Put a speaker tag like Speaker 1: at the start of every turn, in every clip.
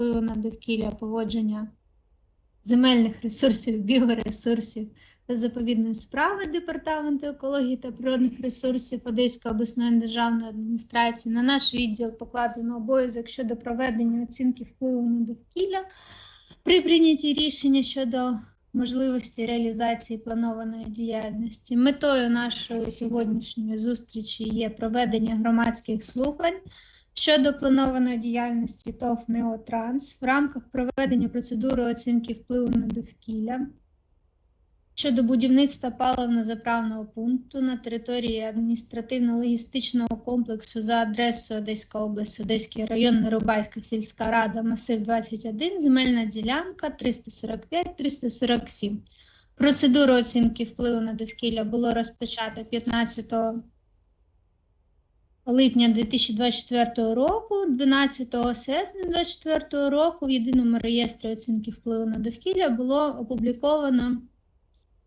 Speaker 1: впливу на довкілля, поводження земельних ресурсів, біоресурсів та заповідної справи Департаменту екології та природних ресурсів Одеської обласної державної адміністрації на наш відділ покладено обов'язок щодо проведення оцінки впливу на довкілля при прийнятті рішення щодо можливості реалізації планованої діяльності. Метою нашої сьогоднішньої зустрічі є проведення громадських слухань щодо планованої діяльності ТОВ «Неотранс» в рамках проведення процедури оцінки впливу на довкілля щодо будівництва паливно-заправного пункту на території адміністративно-логістичного комплексу за адресою Одеська область, Одеський район, Нерубайська сільська рада, масив 21, земельна ділянка 345-347. Процедуру оцінки впливу на довкілля було розпочато 15 липня 2024 року, 12 серпня 2024 року в єдиному реєстрі оцінки впливу на довкілля було опубліковано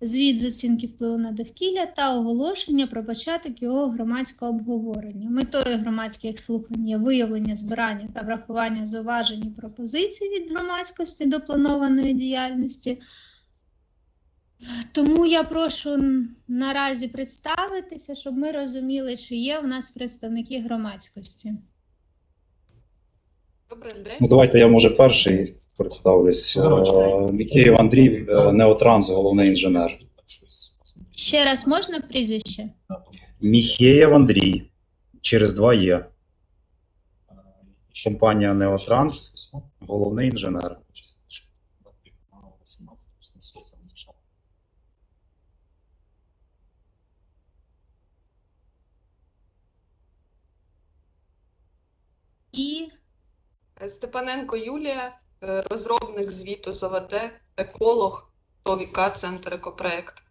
Speaker 1: звіт з оцінки впливу на довкілля та оголошення про початок його громадського обговорення. Метою громадських слухань є виявлення, збирання та врахування зауважень і пропозицій від громадськості до планованої діяльності. Тому я прошу наразі представитися, щоб ми розуміли, чи є у нас представники громадськості.
Speaker 2: Добрий день.
Speaker 3: Ну, давайте я може перший представлюсь. Е, Мікеєв Андрій, е, Неотранс, головний інженер.
Speaker 1: Ще раз можна прізвище?
Speaker 3: Міхеєв Андрій, через два є. Компанія Неотранс, головний інженер.
Speaker 1: І
Speaker 2: Степаненко Юлія, е, розробник звіту з еколог, ТОВІК, Центр екопроект.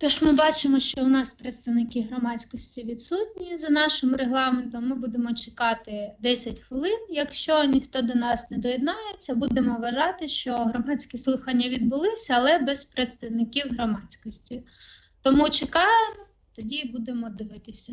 Speaker 1: Тож ми бачимо, що у нас представники громадськості відсутні. За нашим регламентом ми будемо чекати 10 хвилин. Якщо ніхто до нас не доєднається, будемо вважати, що громадські слухання відбулися, але без представників громадськості. Тому чекаємо, тоді будемо дивитися.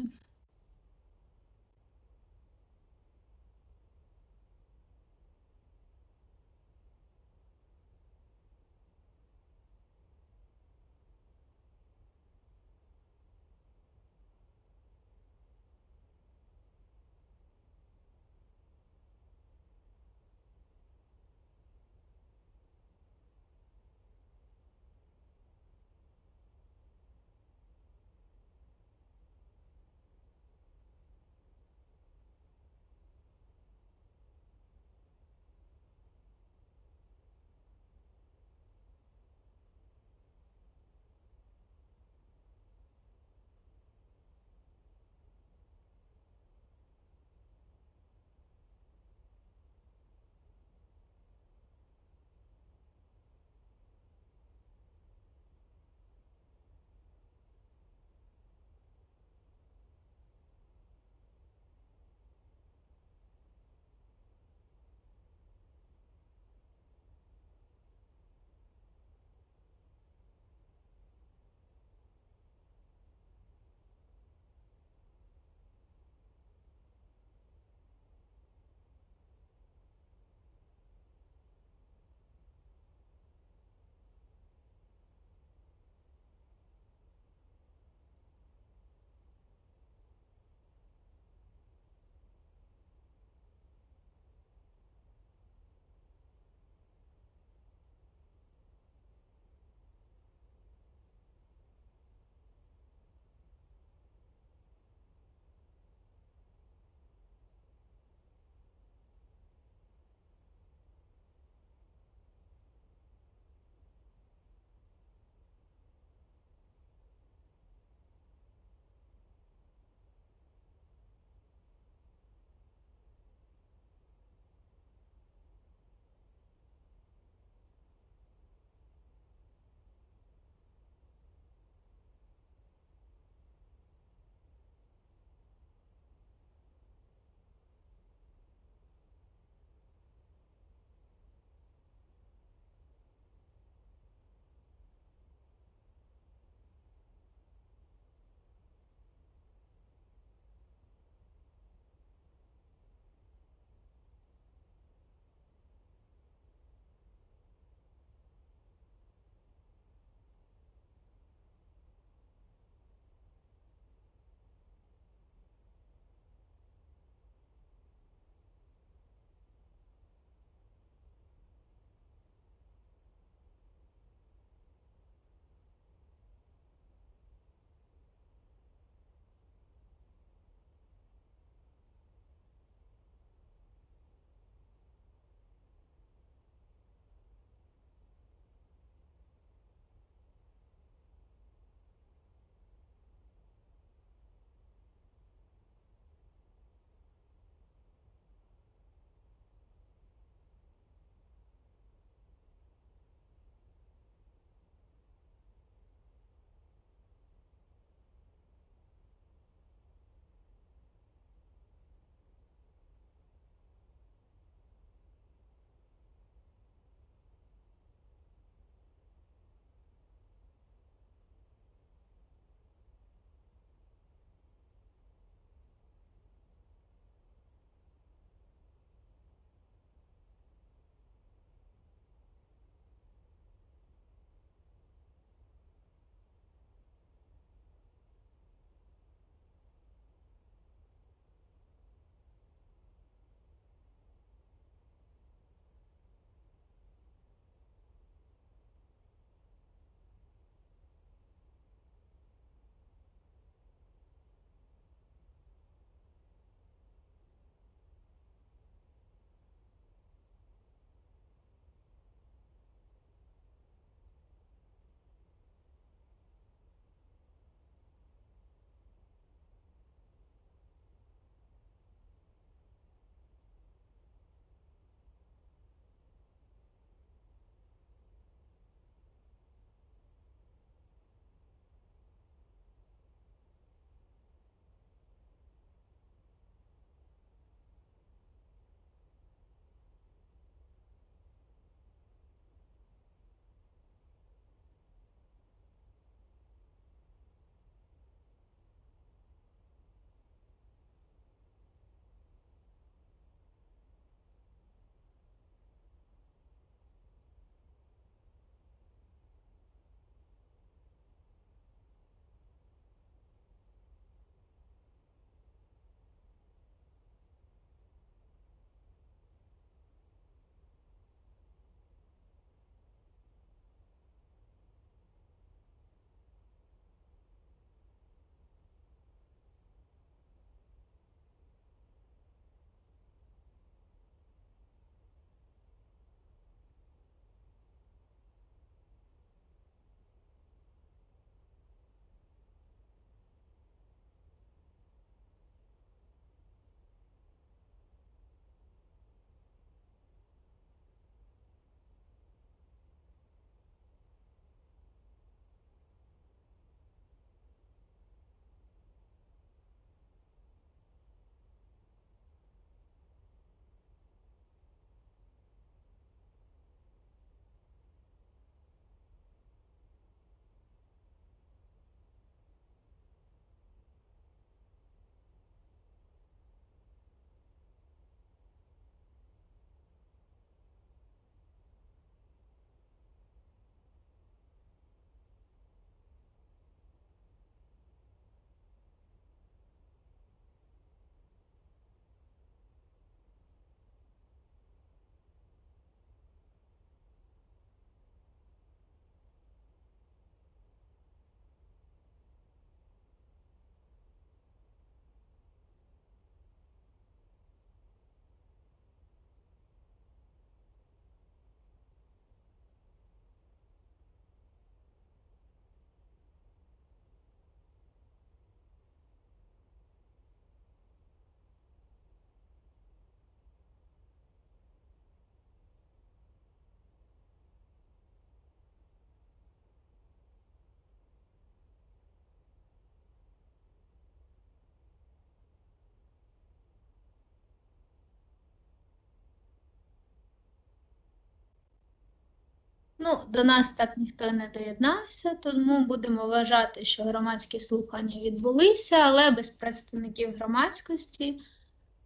Speaker 1: Ну, до нас так ніхто не доєднався, тому будемо вважати, що громадські слухання відбулися, але без представників громадськості.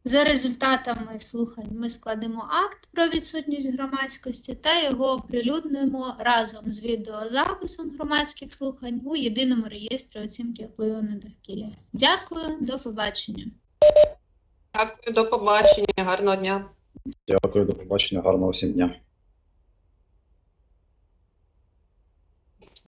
Speaker 1: За результатами слухань ми складемо акт про відсутність громадськості та його оприлюднимо разом з відеозаписом громадських слухань у єдиному реєстрі оцінки впливу на довкілля. Дякую, до побачення.
Speaker 2: Дякую, до побачення, гарного дня.
Speaker 3: Дякую, до побачення, гарного всім дня.